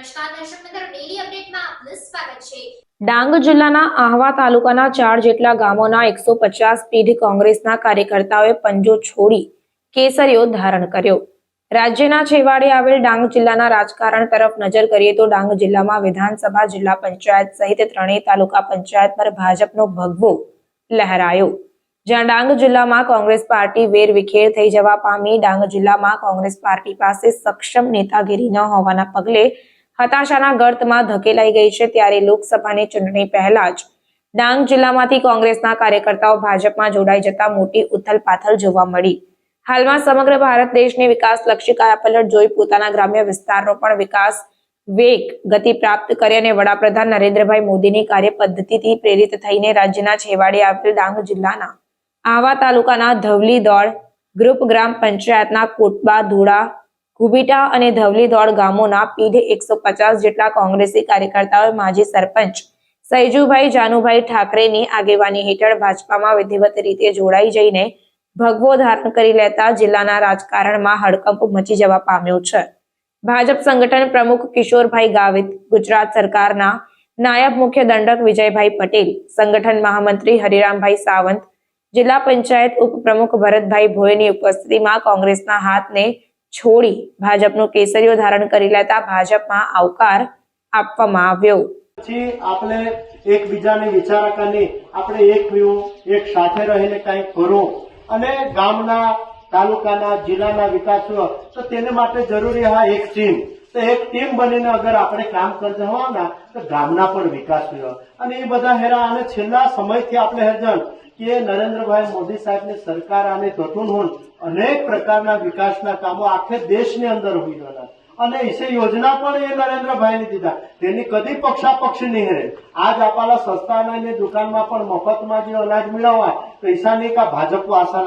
નમસ્કાર, દર્શક મિત્રો ડેલી અપડેટમાં આપનું સ્વાગત છે. ડાંગ જિલ્લાના આહવા તાલુકાના ચાર જેટલા ગામોના એકસો પચાસ પીઢ કોંગ્રેસના કાર્યકર્તાઓએ પંજો છોડી કેસરીઓ ધારણ કર્યો. રાજ્યના છેવાડે આવેલ ડાંગ જિલ્લાના રાજકારણ તરફ નજર કરીએ તો ડાંગ જિલ્લામાં વિધાનસભા, જિલ્લા પંચાયત સહિત ત્રણેય તાલુકા પંચાયત પર ભાજપનો ભગવો લહેરાયો. જ્યાં ડાંગ જિલ્લામાં કોંગ્રેસ પાર્ટી વેર વિખેર થઈ જવા પામી, ડાંગ જિલ્લામાં કોંગ્રેસ પાર્ટી પાસે સક્ષમ નેતાગીરી ન હોવાના પગલે હતાશાના ગર્તમાં ધકેલાઈ ગઈ છે ત્યારે લોકસભાની ચૂંટણી પહેલા જ ડાંગ જિલ્લામાંથી કોંગ્રેસના કાર્યકર્તાઓ ભાજપમાં જોડાઈ જતા મોટી ઉથલપાથલ જોવા મળી. હાલમાં સમગ્ર ભારત દેશની વિકાસલક્ષી કાયાપલટ જોઈ પોતાના ગ્રામ્ય વિસ્તારનો પણ વિકાસ વેગ ગતિ પ્રાપ્ત કરી અને વડાપ્રધાન નરેન્દ્રભાઈ મોદીની કાર્ય પદ્ધતિથી પ્રેરિત થઈને રાજ્યના છેવાડે આવેલ ડાંગ જિલ્લાના આહવા તાલુકાના ધવલી દોડ, ગ્રુપ ગ્રામ પંચાયતના કોટબા ધોળા કુબીટા અને ધવલીધોળ ગામોના પીઢ એકસો પચાસ જેટલા કોંગ્રેસી કાર્યકર્તાઓએ માજી સરપંચ સૈજુભાઈ જાનુભાઈ ઠાકરેની આગેવાની હેઠળ ભાજપામાં વિધિવત રીતે જોડાઈ જઈને ભગવો ધારણ કરી લેતા જિલ્લાના રાજકારણમાં હડકંપ મચી જવા પામ્યો છે. ભાજપ સંગઠન પ્રમુખ કિશોરભાઈ ગાવિત, ગુજરાત સરકારના નાયબ મુખ્ય દંડક વિજયભાઈ પટેલ, સંગઠન મહામંત્રી હરિરામભાઈ સાવંત, જિલ્લા પંચાયત ઉપપ્રમુખ ભરતભાઈ ભોયની ઉપસ્થિતિમાં કોંગ્રેસના હાથને છોડી ભાજપનું કેસરીઓ ધારણ કરી લેતા ભાજપમાં આવકાર આપવામાં આવ્યો. પછી આપણે એકબીજાને વિચારકાની આપણે એક થયું એક સાથે રહીને કંઈક કરો. અને ગામના, તાલુકાના, જિલ્લાના વિકાસ તો તેને માટે જરૂરી હા એક ટીમ તો એક ટીમ બનીને અગર આપણે કામ કરતા હોવાના, તો ગામના પણ વિકાસ થયો. અને એ બધા હેરા અને છેલ્લા સમયથી આપણે હેરજણ કે નરેન્દ્રભાઈ મોદી સાહેબની સરકાર આને તોતુન હોન અનેક પ્રકારના વિકાસના કામો આખે દેશની અંદર હોઈ રહ્યા અને એ યોજના પણ એ નરેન્દ્રભાઈને દીધા. તેની કદી પક્ષાપક્ષ નહીં રહે. આજ આપણા અનાજની દુકાનમાં પણ મફતમાં જે અનાજ મેળવવા, પૈસાની કા ભાજપ આશા